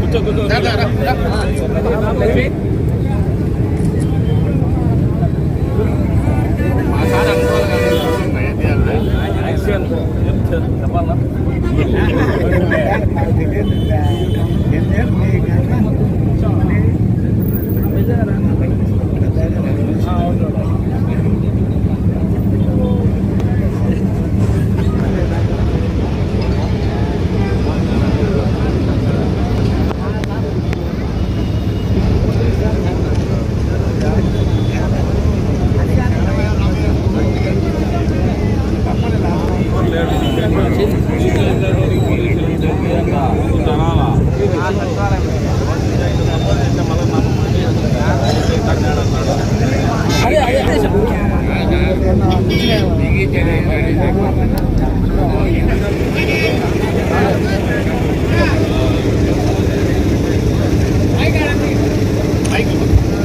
కూర్చో కూర్చో. はい。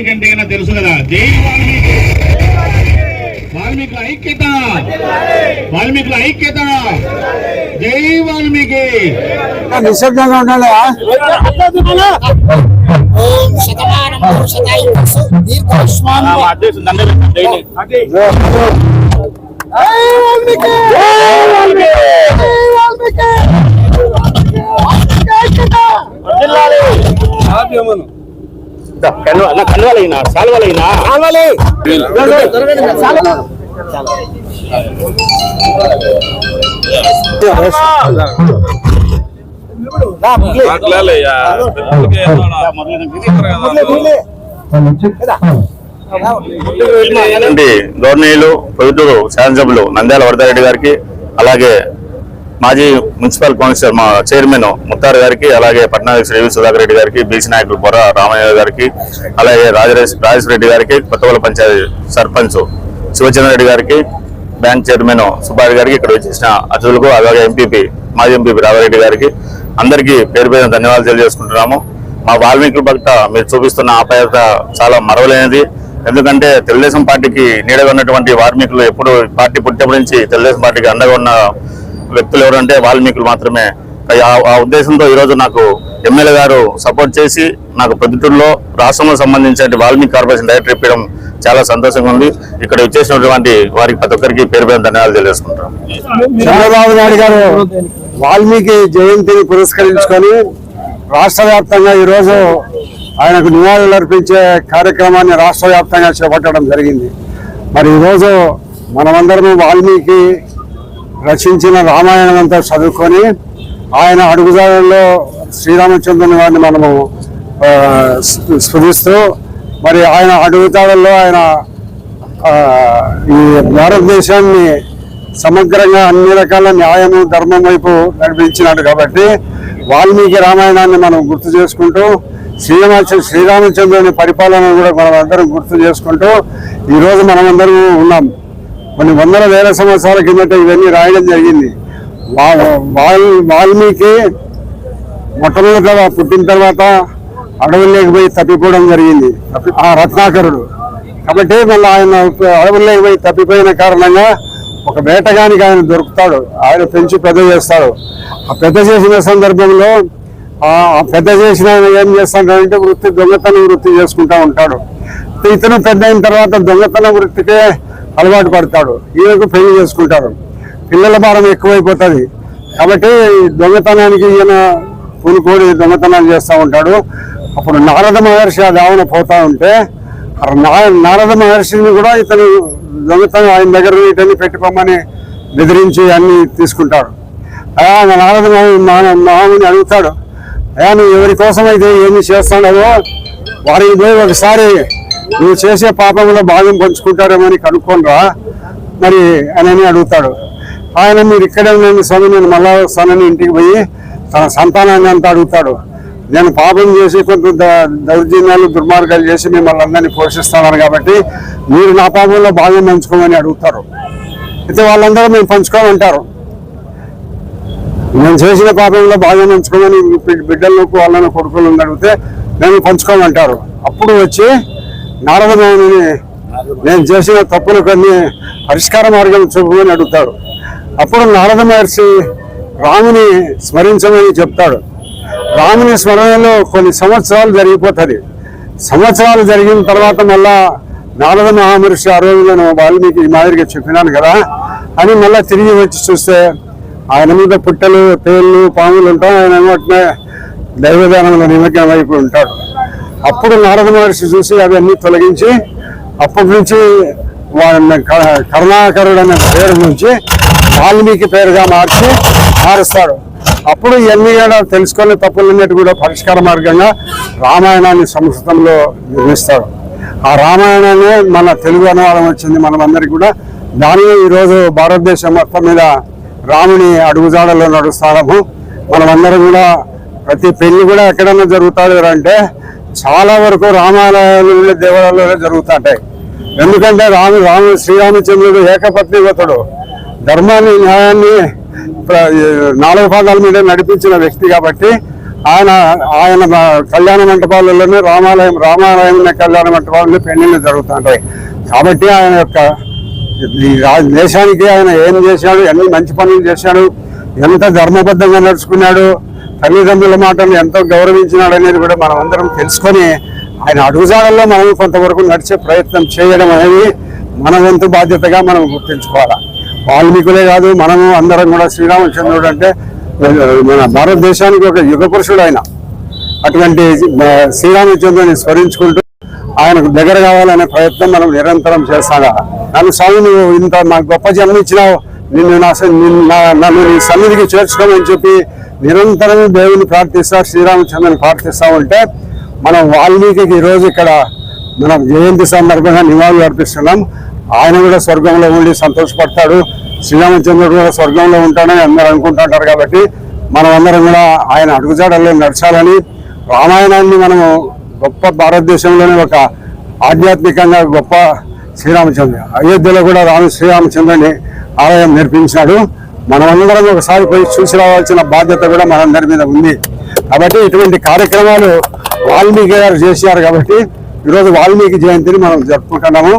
వాల్మీకి అంటే కన్నా తెలుసు కదా. జై వాల్మీకి. వాల్మీకుల ఐక్యత. వాల్మీకుల ఐక్యత. జై వాల్మీకి. నిశ్శబ్దంగా ఉండాలి? ఓం సాల్వాలైనా. అండి గవర్నీయులు ప్రభుత్వ శాసనసభ్యులు నంద్యాల వరదారెడ్డి గారికి అలాగే మాజీ మున్సిపల్ కౌన్సిలర్ మా చైర్మన్ ముత్తారు గారికి అలాగే పట్నాయక్ శ్రీ సుధాకర్ రెడ్డి గారికి బీసీ నాయకులు బొర్ర రామయ్య గారికి అలాగే రాజరేష్ రెడ్డి గారికి కొత్తగూడ పంచాయతీ సర్పంచ్ శివచంద్ర రెడ్డి గారికి బ్యాంక్ చైర్మన్ సుబ్బారెడ్డి గారికి ఇక్కడ వచ్చేసిన అతిథులకు అలాగే ఎంపీపీ మాజీ ఎంపీపీ రామారెడ్డి గారికి అందరికీ పేరు పేరు ధన్యవాదాలు తెలియజేసుకుంటున్నాము. మా వాల్మీకుల పట్ల మీరు చూపిస్తున్న ఆప్యాయత చాలా మరవలేనిది. ఎందుకంటే తెలుగుదేశం పార్టీకి నీడగా ఉన్నటువంటి వాల్మీకులు ఎప్పుడు పార్టీ పుట్టినప్పటి నుంచి తెలుగుదేశం పార్టీకి అండగా ఉన్న వ్యక్తులు ఎవరంటే వాల్మీకులు మాత్రమే. ఆ- ఉద్దేశంతో ఈరోజు నాకు ఎమ్మెల్యే గారు సపోర్ట్ చేసి నాకు ప్రొద్దుటూరులో రాష్ట్రంలో సంబంధించిన వాల్మీకి కార్పొరేషన్ డైరెక్టర్ ఇప్పడం చాలా సంతోషంగా ఉంది. ఇక్కడ వచ్చేసినటువంటి వారికి ప్రతి ఒక్కరికి పేరు పేరు ధన్యవాదాలు తెలియజేసుకుంటాం చంద్రబాబు నాయుడు గారు వాల్మీకి జయంతిని పురస్కరించుకొని రాష్ట్ర వ్యాప్తంగా ఈరోజు ఆయనకు నివాళులు అర్పించే కార్యక్రమాన్ని రాష్ట్ర వ్యాప్తంగా చేపట్టడం జరిగింది. మరి ఈరోజు మనమందరము వాల్మీకి రచించిన రామాయణం అంతా చదువుకొని ఆయన అడుగుదారుల్లో శ్రీరామచంద్రుని వారిని మనము ఆ, మరి ఆయన అడుగుతాడల్లో ఆయన ఈ భారతదేశాన్ని సమగ్రంగా అన్ని రకాల న్యాయము ధర్మం వైపు నడిపించినాడు కాబట్టి వాల్మీకి రామాయణాన్ని మనం గుర్తు చేసుకుంటూ శ్రీరామచ శ్రీరామచంద్రుని పరిపాలన కూడా మనం అందరం గుర్తు చేసుకుంటూ ఈరోజు మనమందరం ఉన్నాం. కొన్ని వందల వేల సంవత్సరాల కిందట ఇవన్నీ రాయడం జరిగింది. వాల్మీకి మొట్టమొదట పుట్టిన తర్వాత అడవుల్లోకి పోయి తప్పిపోవడం జరిగింది. ఆ రత్నాకరుడు. కాబట్టి మళ్ళీ ఆయన అడవుల్లోకి పోయి తప్పిపోయిన కారణంగా ఒక వేటగానికి ఆయన దొరుకుతాడు. ఆయన పెంచి పెద్ద చేస్తాడు. ఆ పెద్ద చేసిన సందర్భంలో ఆ పెద్ద చేసిన ఆయన ఏం చేస్తాడంటే వృత్తి దొంగతనం వృత్తి చేసుకుంటా ఉంటాడు. ఇతను పెద్ద అయిన తర్వాత దొంగతనం వృత్తికే అలవాటు పడతాడు. ఈయనకు పెళ్ళి చేసుకుంటాడు. పిల్లల భారం ఎక్కువైపోతుంది. కాబట్టి దొంగతనానికి ఈయన పూనుకోడి దొంగతనాలు చేస్తూ ఉంటాడు. అప్పుడు నారద మహర్షి ఆ దావన పోతా ఉంటే నారద మహర్షిని కూడా ఇతను దొంగతనం ఆయన దగ్గర ఇతన్ని పెట్టుకోమని బెదిరించి అన్ని తీసుకుంటాడు. అలా నారద మా- మహాముని అడుగుతాడు అయా నువ్వు ఎవరి కోసం అయితే ఏమి చేస్తున్నావో వారికి పోయి ఒకసారి నువ్వు చేసే పాపంలో భాగం పంచుకుంటారేమని కనుక్కోనరా? మరి అని అడుగుతాడు. ఆయన మీరు ఇక్కడే ఉండండి స్వామి నేను మళ్ళా వస్తానని ఇంటికి పోయి తన సంతానాన్ని అంతా అడుగుతాడు. నేను పాపం చేసి కొంత దౌర్జన్యాలు దుర్మార్గాలు చేసి మిమ్మల్ని అందరినీ పోషిస్తున్నాను కాబట్టి మీరు నా పాపంలో భాగం పంచుకోమని అడుగుతారు. అయితే వాళ్ళందరూ మేము పంచుకోమంటారు. నేను చేసిన పాపంలో భాగం పంచుకోమని బిడ్డలకు వాళ్ళని కొడుకులను అడిగితే నేను పంచుకోమంటారు. అప్పుడు వచ్చి నారదమౌని నేను చేసిన తప్పులు కొన్ని పరిష్కార మార్గం చూపమని అడుగుతాడు. అప్పుడు నారద మహర్షి రాముని స్మరించమని చెప్తాడు. రాముని స్మరణలో కొన్ని సంవత్సరాలు జరిగిపోతుంది. సంవత్సరాలు జరిగిన తర్వాత మళ్ళా నారద మహామహర్షి ఆ రోజులను వాల్మీకి ఈ మాదిరిగా చెప్పినాను కదా అని మళ్ళీ తిరిగి వచ్చి చూస్తే ఆయన మీద పుట్టలు తేళ్ళు పాములు ఉంటాయి. ఆయన ఏమంటే దైవదానంలో నిమగ్నం అయిపోయి ఉంటాడు. అప్పుడు నారద మహర్షి చూసి అవన్నీ తొలగించి అప్పటి నుంచి వాడిని కరుణాకరుడు అనే పేరు నుంచి వాల్మీకి పేరుగా మార్చి మారుస్తాడు. అప్పుడు ఇవన్నీ కూడా తెలుసుకొని తప్పులన్నిటి కూడా పరిష్కార మార్గంగా రామాయణాన్ని సంస్కృతంలో నిర్మిస్తాడు. ఆ రామాయణాన్ని మన తెలుగు అనువాదం వచ్చింది మనమందరికి కూడా. దానిలో ఈరోజు భారతదేశం మొత్తం మీద రాముని అడుగుజాడలో నడుస్తాము మనమందరం కూడా ప్రతి పెళ్ళి కూడా ఎక్కడన్నా జరుగుతాడు అంటే చాలా వరకు రామాలయాలు దేవాలయాలు జరుగుతుంటాయి. ఎందుకంటే రాము రాము శ్రీరామచంద్రుడు ఏకపత్నిగతుడు ధర్మాన్ని న్యాయాన్ని నాలుగు పాదాల మీద నడిపించిన వ్యక్తి కాబట్టి ఆయన ఆయన కళ్యాణ మంటపాలలోనే రామాలయం రామాలయం కళ్యాణ మంటపాలలో పెళ్ళిళ్ళు జరుగుతుంటాయి. కాబట్టి ఆయన యొక్క ఈ దేశానికి ఆయన ఏం చేశాడు ఎన్ని మంచి పనులు చేశాడు ఎంత ధర్మబద్ధంగా నడుచుకున్నాడు తల్లిదండ్రుల మాటలు ఎంతో గౌరవించినాడు అనేది కూడా మనం అందరం తెలుసుకొని ఆయన అడుగుజాడల్లో మనం కొంతవరకు నడిచే ప్రయత్నం చేయడం అనేది మన వంతు బాధ్యతగా మనం గుర్తించుకోవాలి. వాల్మీకులే కాదు మనము అందరం కూడా శ్రీరామచంద్రుడు అంటే మన భారతదేశానికి ఒక యుగ పురుషుడు ఆయన. అటువంటి శ్రీరామచంద్రుని స్మరించుకుంటూ ఆయనకు దగ్గర కావాలనే ప్రయత్నం మనం నిరంతరం చేస్తాగా నన్ను స్వామి నువ్వు ఇంత నాకు గొప్ప జన్మ ఇచ్చినావు నిన్ను నా నన్ను నీ సన్నిధికి చేర్చుకోమని చెప్పి నిరంతరం దేవుని ప్రార్థిస్తా శ్రీరామచంద్రుని ప్రార్థిస్తా ఉంటే మనం వాల్మీకి ఈ రోజు ఇక్కడ మనం జయంతి సందర్భంగా నివాళులు అర్పిస్తున్నాం. ఆయన కూడా స్వర్గంలో ఉండి సంతోషపడతాడు. శ్రీరామచంద్రుడు కూడా స్వర్గంలో ఉంటాడని అందరూ అనుకుంటుంటారు కాబట్టి మనం అందరం కూడా ఆయన అడుగుజాడల్లో నడచాలని రామాయణాన్ని మనము గొప్ప భారతదేశంలోనే ఒక ఆధ్యాత్మికంగా గొప్ప శ్రీరామచంద్ర అయోధ్యలో కూడా రామ శ్రీరామచంద్రుని ఆలయం నేర్పించాడు మనమందరం ఒకసారి పోయి చూసి రావాల్సిన బాధ్యత కూడా మనందరి మీద ఉంది. కాబట్టి ఇటువంటి కార్యక్రమాలు వాల్మీకి గారు చేశారు కాబట్టి ఈరోజు వాల్మీకి జయంతిని మనం జరుపుకుంటున్నాము.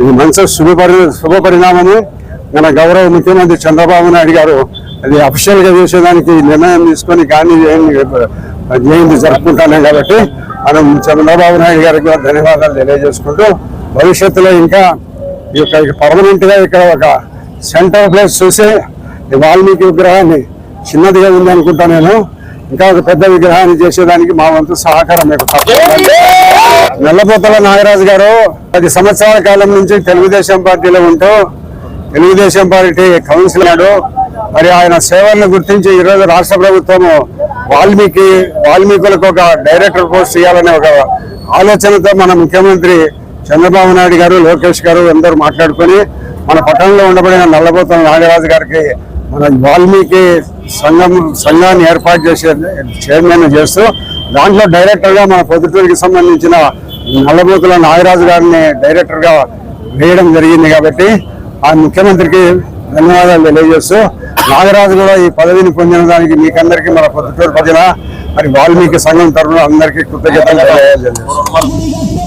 ఇది మంచి శుభ పరి శుభ పరిణామము. మన గౌరవ ముఖ్యమంత్రి చంద్రబాబు నాయుడు గారు అది అఫీషియల్గా చేసేదానికి నిర్ణయం తీసుకొని గాంధీ జయంతి జయంతి జరుపుకుంటున్నాం కాబట్టి మనం చంద్రబాబు నాయుడు గారికి ధన్యవాదాలు తెలియజేసుకుంటూ భవిష్యత్తులో ఇంకా ఈ యొక్క పర్మనెంట్గా ఇక్కడ ఒక సెంటర్ ప్లేస్ చూసి వాల్మీకి విగ్రహాన్ని చిన్నదిగా ఉంది అనుకుంటా నేను. ఇంకా ఒక పెద్ద విగ్రహాన్ని చేసేదానికి మా వంతు సహకారం మీకు నల్లపోతల నాగరాజు గారు పది సంవత్సరాల కాలం నుంచి తెలుగుదేశం పార్టీలో ఉంటూ తెలుగుదేశం పార్టీ కౌన్సిలర్ మరి ఆయన సేవలను గుర్తించి ఈరోజు రాష్ట్ర ప్రభుత్వము వాల్మీకి వాల్మీకులకు ఒక డైరెక్టర్ పోస్ట్ చేయాలనే ఒక ఆలోచనతో మన ముఖ్యమంత్రి చంద్రబాబు నాయుడు గారు లోకేష్ గారు అందరూ మాట్లాడుకొని మన పట్టణంలో ఉండబడిన నల్లబోతం నాగరాజు గారికి మన వాల్మీకి సంఘం సంఘాన్ని ఏర్పాటు చేసే చైర్మన్ చేస్తూ దాంట్లో డైరెక్టర్గా మన పొద్దుటూరికి సంబంధించిన నల్లబోతుల నాగరాజు గారిని డైరెక్టర్గా వేయడం జరిగింది కాబట్టి ఆ ముఖ్యమంత్రికి ధన్యవాదాలు తెలియజేస్తూ నాగరాజు కూడా ఈ పదవిని పొందిన దానికి మీకందరికీ మన పొద్దుటూరు ప్రజల మరి వాల్మీకి సంఘం తరఫున అందరికీ కృతజ్ఞతలు తెలియజేస్తాను